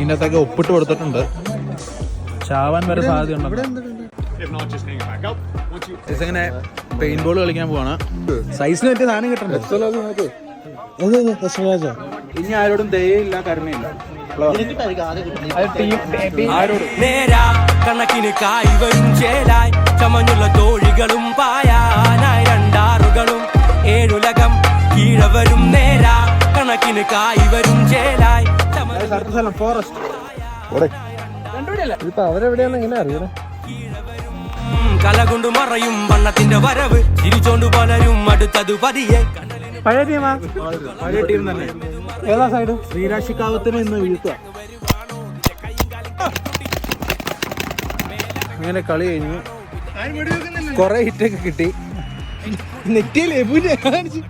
ഇതിനകത്തൊക്കെ ഒപ്പിട്ട് കൊടുത്തിട്ടുണ്ട്. ചാവാൻ വരെ സാധ്യതയുണ്ട്? ഇങ്ങനെ പെയിന്റ് ബോൾ കളിക്കാൻ പോവാണ്. സൈസിന് പറ്റിയ സാധനം കിട്ടണ്ടേ? ഇനി ആരോടും ദയയില്ല കരുണയില്ല ും. നേരാ കണക്കിന് കായ് വരും ചേലായി. ചമഞ്ഞുള്ള തോഴികളും പായാനായി രണ്ടാറുകളും. ഏഴുലകം കീഴവരും നേരാ കണക്കിന് കായ് വരും ചേലായി. ചമഞ്ഞുള്ള ഫോറസ്റ്റ് ഇപ്പൊ അവരെവിടെയാന്ന് എങ്ങനെ അറിയണേ കല കൊണ്ട് മറയും വണ്ണത്തിന്റെ വരവ്. ചിരിച്ചോണ്ട് പലരും അടുത്തത് പതിയെ പഴയ ടീമാ പഴയ ടീം തന്നെ. ഏതാ സൈഡ് ശ്രീരാശിക്കാവത്തിന് ഇന്ന് വീഴ്ത്തുക. അങ്ങനെ കളി കഴിഞ്ഞു. കൊറേ ഹിറ്റൊക്കെ കിട്ടി. നെറ്റിയിൽ എബുനെ കാണിച്ചു.